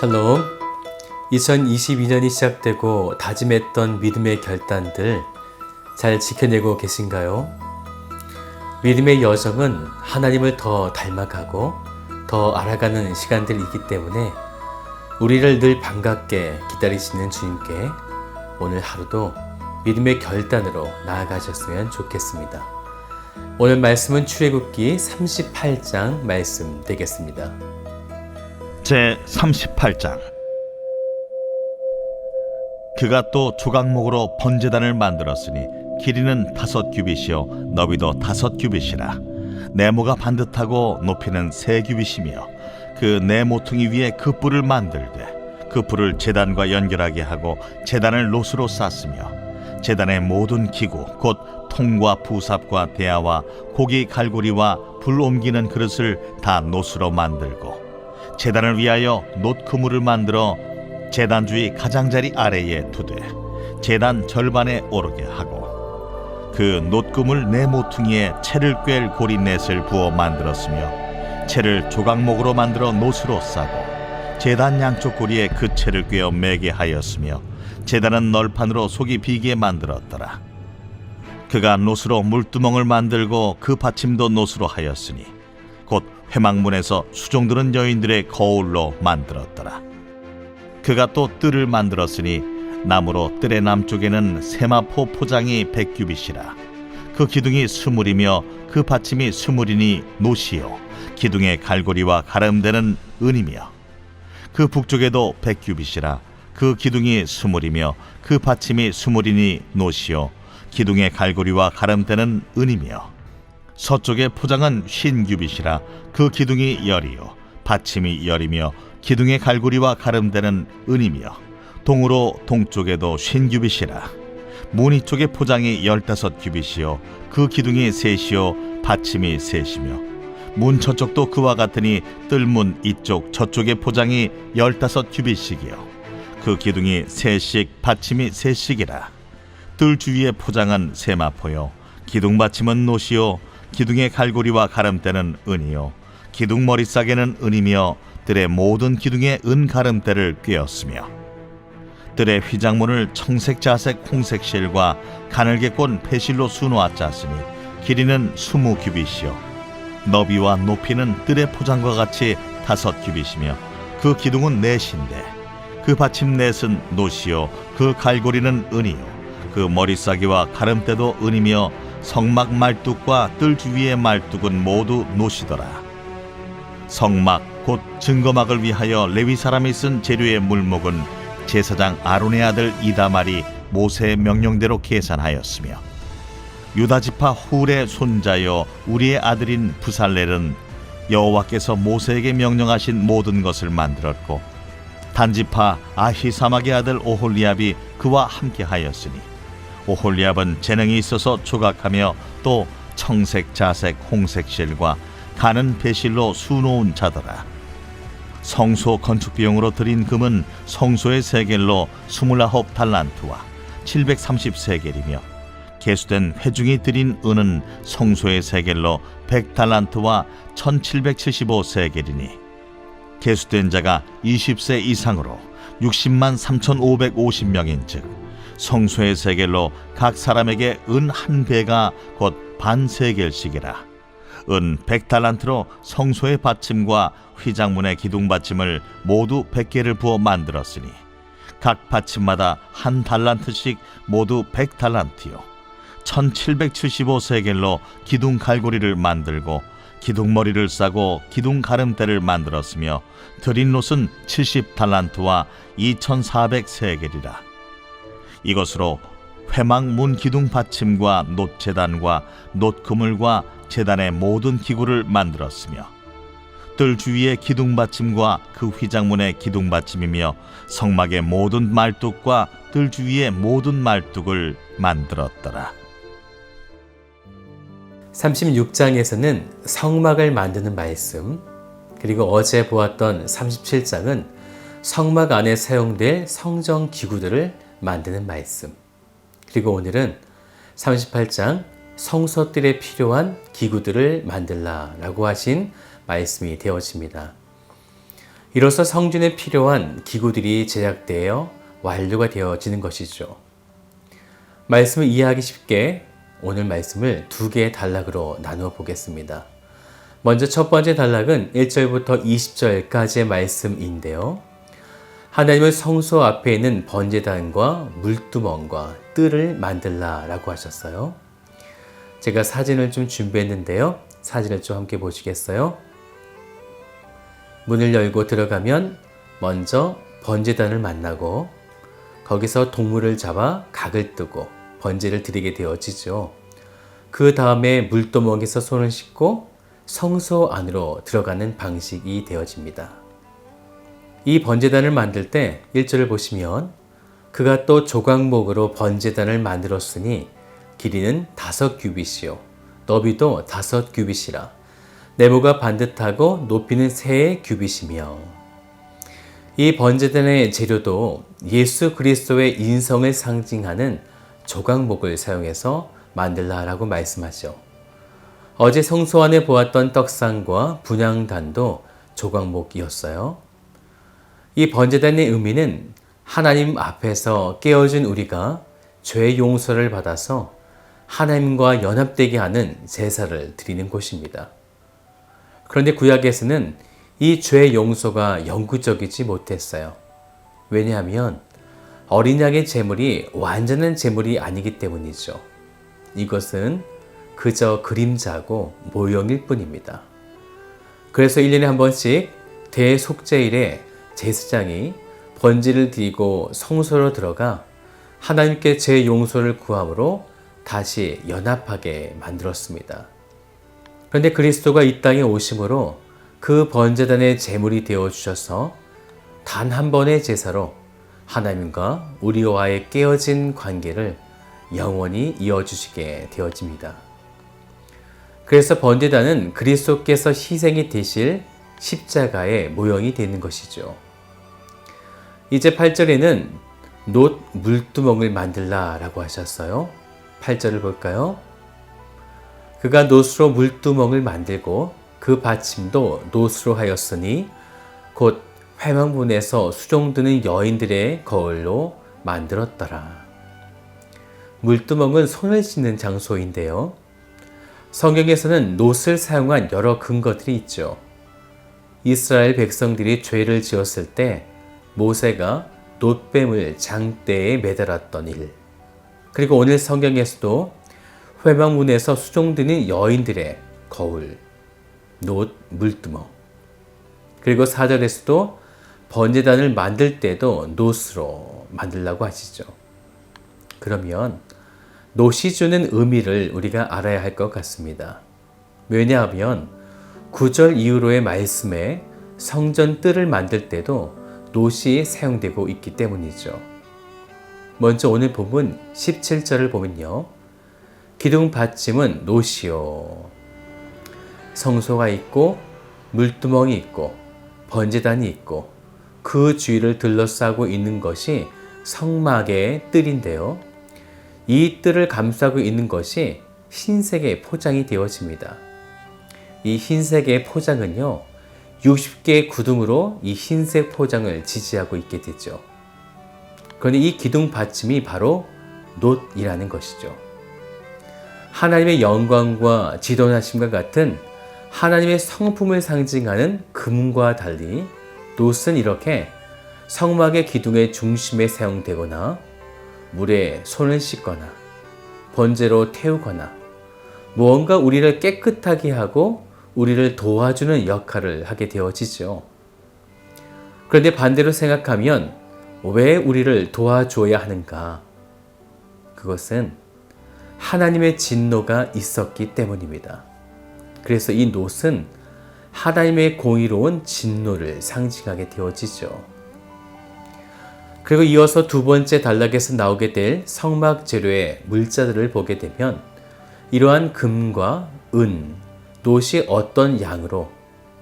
샬롬. 2022년이 시작되고 다짐했던 믿음의 결단들 잘 지켜내고 계신가요? 믿음의 여정은 하나님을 더 닮아가고 더 알아가는 시간들이기 때문에 우리를 늘 반갑게 기다리시는 주님께 오늘 하루도 믿음의 결단으로 나아가셨으면 좋겠습니다. 오늘 말씀은 출애굽기 38장 말씀 되겠습니다. 제 38장. 그가 또 조각목으로 번제단을 만들었으니 길이는 다섯 규빗이요 너비도 다섯 규빗이라. 네모가 반듯하고 높이는 세 규빗이며 그 네 모퉁이 위에 그 뿔을 만들되 그 뿔을 제단과 연결하게 하고 제단을 노스로 쌌으며 제단의 모든 기구 곧 통과 부삽과 대야와 고기 갈고리와 불 옮기는 그릇을 다 노스로 만들고 제단을 위하여 놋 그물을 만들어 제단 주위 가장자리 아래에 두되 제단 절반에 오르게 하고 그 놋금을 네 모퉁이에 채를 꿰 고리 넷을 부어 만들었으며 채를 조각목으로 만들어 놋으로 싸고 제단 양쪽 고리에 그 채를 꿰어 매게 하였으며 제단은 널판으로 속이 비게 만들었더라. 그가 놋으로 물두멍을 만들고 그 받침도 놋으로 하였으니 곧 회막문에서 수종드는 여인들의 거울로 만들었더라. 그가 또 뜰을 만들었으니 나무로 뜰의 남쪽에는 세마포 포장이 백규빗이라. 그 기둥이 스물이며 그 받침이 스물이니 노시요. 기둥의 갈고리와 가름되는 은이며 그 북쪽에도 백규빗이라. 그 기둥이 스물이며 그 받침이 스물이니 노시요. 기둥의 갈고리와 가름되는 은이며 서쪽의 포장은 흰 규빗이라 그 기둥이 열이요 받침이 열이며 기둥의 갈고리와 가름되는 은이며 동으로 동쪽에도 흰 규빗이라. 무늬 쪽의 포장이 열다섯 규빗이요 그 기둥이 셋이요 받침이 셋이며. 문 저쪽도 그와 같으니 뜰문 이쪽 저쪽의 포장이 열다섯 규빗씩이요 그 기둥이 셋씩 받침이 셋씩이라. 뜰 주위의 포장은 세마포요 기둥 받침은 노시요 기둥의 갈고리와 가름대는 은이요. 기둥 머리싸개는 은이며 뜰의 모든 기둥에 은 가름대를 꿰었으며 뜰의 휘장문을 청색 자색 홍색 실과 가늘게 꼰 배실로 수놓아 짰으니 길이는 스무 규빗이요. 너비와 높이는 뜰의 포장과 같이 다섯 규빗이며 그 기둥은 넷인데 그 받침 넷은 노시요. 그 갈고리는 은이요. 그 머리싸기와 가름대도 은이며 성막 말뚝과 뜰 주위의 말뚝은 모두 노시더라. 성막 곧 증거막을 위하여 레위 사람이 쓴 재료의 물목은 제사장 아론의 아들 이다말이 모세의 명령대로 계산하였으며 유다 지파 훌의 손자여 우리의 아들인 부살렐은 여호와께서 모세에게 명령하신 모든 것을 만들었고 단지파 아히사막의 아들 오홀리압이 그와 함께 하였으니 오홀리압은 재능이 있어서 조각하며 또 청색, 자색, 홍색 실과 가는 배실로 수놓은 자더라. 성소 건축 비용으로 들인 금은 성소의 세겔로 스물아홉 달란트와 730세겔이며 개수된 회중이 들인 은은 성소의 세겔로 100달란트와 1775세겔이니 개수된 자가 20세 이상으로 60만 3,550명인즉 성소의 세겔로 각 사람에게 은 한 배가 곧 반 세겔씩이라. 은 백달란트로 성소의 받침과 휘장문의 기둥 받침을 모두 백 개를 부어 만들었으니 각 받침마다 한 달란트씩 모두 백 달란트요. 1775 세겔로 기둥 갈고리를 만들고 기둥 머리를 싸고 기둥 가름대를 만들었으며 드린 롯은 70 달란트와 2400 세겔이라. 이것으로 회막 문 기둥 받침과 놋 재단과 놋 그물과 재단의 모든 기구를 만들었으며 뜰 주위의 기둥 받침과 그 휘장문의 기둥 받침이며 성막의 모든 말뚝과 뜰 주위의 모든 말뚝을 만들었더라. 36장에서는 성막을 만드는 말씀, 그리고 어제 보았던 37장은 성막 안에 사용될 성정 기구들을 만드는 말씀, 그리고 오늘은 38장 성서들에 필요한 기구들을 만들라 라고 하신 말씀이 되어집니다. 이로써 성전에 필요한 기구들이 제작되어 완료가 되어지는 것이죠. 말씀을 이해하기 쉽게 오늘 말씀을 두 개의 단락으로 나누어 보겠습니다. 먼저 첫 번째 단락은 1절부터 20절까지의 말씀인데요. 하나님은 성소 앞에 있는 번제단과 물두멍과 뜰을 만들라 라고 하셨어요. 제가 사진을 좀 준비했는데요. 사진을 좀 함께 보시겠어요? 문을 열고 들어가면 먼저 번제단을 만나고 거기서 동물을 잡아 각을 뜨고 번제를 드리게 되어지죠. 그 다음에 물도먹에서 손을 씻고 성소 안으로 들어가는 방식이 되어집니다. 이 번제단을 만들 때 1절을 보시면 그가 또 조각목으로 번제단을 만들었으니 길이는 다섯 규빗이요 너비도 다섯 규빗이라 네모가 반듯하고 높이는 세 규빗이며 이 번제단의 재료도 예수 그리스도의 인성을 상징하는 조각목을 사용해서 만들라라고 말씀하죠. 어제 성소 안에 보았던 떡상과 분향단도 조각목이었어요. 이 번제단의 의미는 하나님 앞에서 깨어진 우리가 죄 용서를 받아서 하나님과 연합되게 하는 제사를 드리는 곳입니다. 그런데 구약에서는 이 죄 용서가 영구적이지 못했어요. 왜냐하면 어린 양의 제물이 완전한 제물이 아니기 때문이죠. 이것은 그저 그림자고 모형일 뿐입니다. 그래서 1년에 한 번씩 대속제일에 제사장이 번지를 드리고 성소로 들어가 하나님께 제 용서를 구함으로 다시 연합하게 만들었습니다. 그런데 그리스도가 이 땅에 오심으로 그 번제단의 제물이 되어 주셔서 단 한 번의 제사로 하나님과 우리와의 깨어진 관계를 영원히 이어주시게 되어집니다. 그래서 번제단은 그리스도께서 희생이 되실 십자가의 모형이 되는 것이죠. 이제 8절에는 놋 물두멍을 만들라 라고 하셨어요. 8절을 볼까요? 그가 놋으로 물두멍을 만들고 그 받침도 놋으로 하였으니 곧 회망문에서 수종드는 여인들의 거울로 만들었더라. 물두멍은 손을 씻는 장소인데요. 성경에서는 놋을 사용한 여러 근거들이 있죠. 이스라엘 백성들이 죄를 지었을 때 모세가 놋뱀을 장대에 매달았던 일. 그리고 오늘 성경에서도 회망문에서 수종드는 여인들의 거울, 놋 물두멍. 그리고 사절에서도 번제단을 만들 때도 놋으로 만들라고 하시죠. 그러면 놋이 주는 의미를 우리가 알아야 할 것 같습니다. 왜냐하면 9절 이후로의 말씀에 성전 뜰을 만들 때도 놋이 사용되고 있기 때문이죠. 먼저 오늘 본문 17절을 보면요. 기둥 받침은 놋이요. 성소가 있고 물두멍이 있고 번제단이 있고 그 주위를 둘러싸고 있는 것이 성막의 뜰인데요. 이 뜰을 감싸고 있는 것이 흰색의 포장이 되어집니다. 이 흰색의 포장은요, 60개의 구둥으로 이 흰색 포장을 지지하고 있게 되죠. 그런데 이 기둥 받침이 바로 놋이라는 것이죠. 하나님의 영광과 지도하심과 같은 하나님의 성품을 상징하는 금과 달리 놋은 이렇게 성막의 기둥의 중심에 사용되거나 물에 손을 씻거나 번제로 태우거나 무언가 우리를 깨끗하게 하고 우리를 도와주는 역할을 하게 되어지죠. 그런데 반대로 생각하면 왜 우리를 도와줘야 하는가? 그것은 하나님의 진노가 있었기 때문입니다. 그래서 이 놋은 하나님의 공의로운 진노를 상징하게 되어지죠. 그리고 이어서 두 번째 단락에서 나오게 될 성막 재료의 물자들을 보게 되면 이러한 금과 은, 놋이 어떤 양으로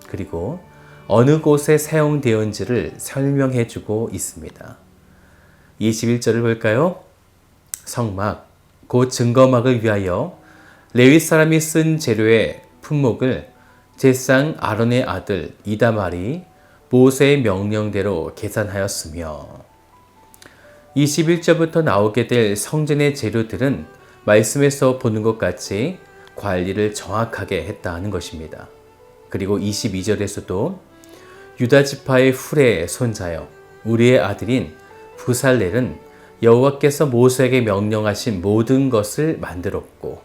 그리고 어느 곳에 사용되었는지를 설명해 주고 있습니다. 21절을 볼까요? 성막, 곧 증거막을 위하여 레위 사람이 쓴 재료의 품목을 제상 아론의 아들 이다말이 모세의 명령대로 계산하였으며 21절부터 나오게 될 성전의 재료들은 말씀에서 보는 것 같이 관리를 정확하게 했다 하는 것입니다. 그리고 22절에서도 유다 지파의 후레 손자여 우리의 아들인 부살렐은 여호와께서 모세에게 명령하신 모든 것을 만들었고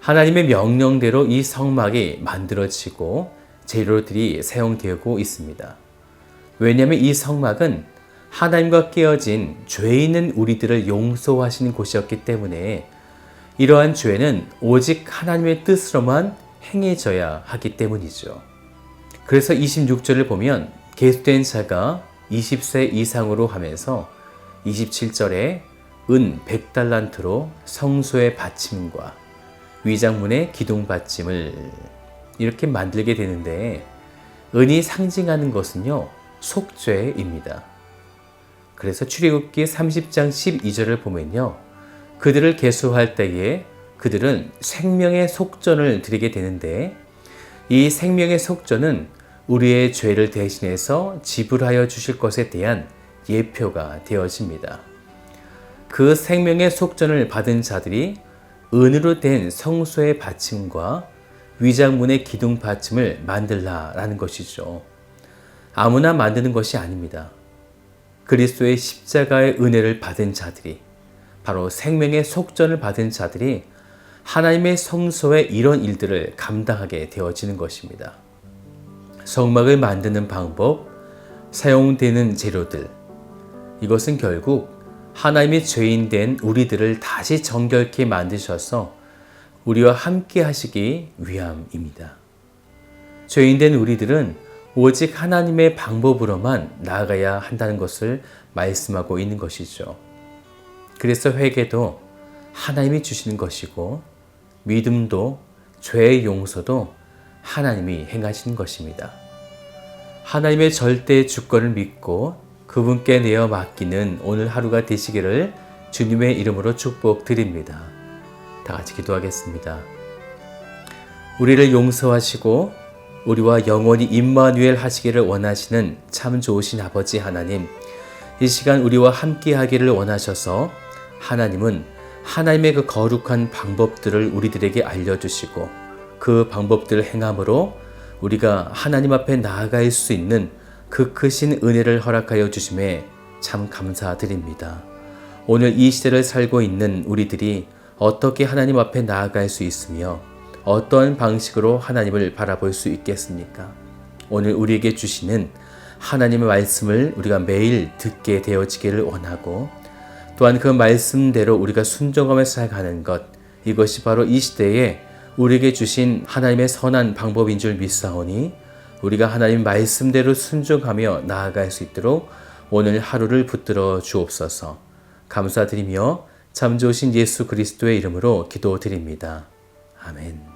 하나님의 명령대로 이 성막이 만들어지고 재료들이 사용되고 있습니다. 왜냐하면 이 성막은 하나님과 깨어진 죄 있는 우리들을 용서하시는 곳이었기 때문에 이러한 죄는 오직 하나님의 뜻으로만 행해져야 하기 때문이죠. 그래서 26절을 보면 계수된 자가 20세 이상으로 하면서 27절에 은 100달란트로 성소의 받침과 위장문의 기둥 받침을 이렇게 만들게 되는데 은이 상징하는 것은요 속죄입니다. 그래서 출애굽기 30장 12절을 보면요 그들을 계수할 때에 그들은 생명의 속전을 드리게 되는데 이 생명의 속전은 우리의 죄를 대신해서 지불하여 주실 것에 대한 예표가 되어집니다. 그 생명의 속전을 받은 자들이 은으로 된 성소의 받침과 위장문의 기둥 받침을 만들라라는 것이죠. 아무나 만드는 것이 아닙니다. 그리스도의 십자가의 은혜를 받은 자들이 바로 생명의 속전을 받은 자들이 하나님의 성소에 이런 일들을 감당하게 되어지는 것입니다. 성막을 만드는 방법, 사용되는 재료들, 이것은 결국 하나님의 죄인 된 우리들을 다시 정결케 만드셔서 우리와 함께 하시기 위함입니다. 죄인 된 우리들은 오직 하나님의 방법으로만 나아가야 한다는 것을 말씀하고 있는 것이죠. 그래서 회개도 하나님이 주시는 것이고 믿음도 죄의 용서도 하나님이 행하시는 것입니다. 하나님의 절대 주권을 믿고 그분께 내어 맡기는 오늘 하루가 되시기를 주님의 이름으로 축복드립니다. 다 같이 기도하겠습니다. 우리를 용서하시고 우리와 영원히 임마누엘 하시기를 원하시는 참 좋으신 아버지 하나님, 이 시간 우리와 함께 하기를 원하셔서 하나님은 하나님의 그 거룩한 방법들을 우리들에게 알려주시고 그 방법들을 행함으로 우리가 하나님 앞에 나아갈 수 있는 그 크신 은혜를 허락하여 주심에 참 감사드립니다. 오늘 이 시대를 살고 있는 우리들이 어떻게 하나님 앞에 나아갈 수 있으며 어떠한 방식으로 하나님을 바라볼 수 있겠습니까? 오늘 우리에게 주시는 하나님의 말씀을 우리가 매일 듣게 되어지기를 원하고 또한 그 말씀대로 우리가 순종하며 살아가는 것 이것이 바로 이 시대에 우리에게 주신 하나님의 선한 방법인 줄 믿사오니 우리가 하나님 말씀대로 순종하며 나아갈 수 있도록 오늘 하루를 붙들어 주옵소서 감사드리며 참 좋으신 예수 그리스도의 이름으로 기도드립니다. 아멘.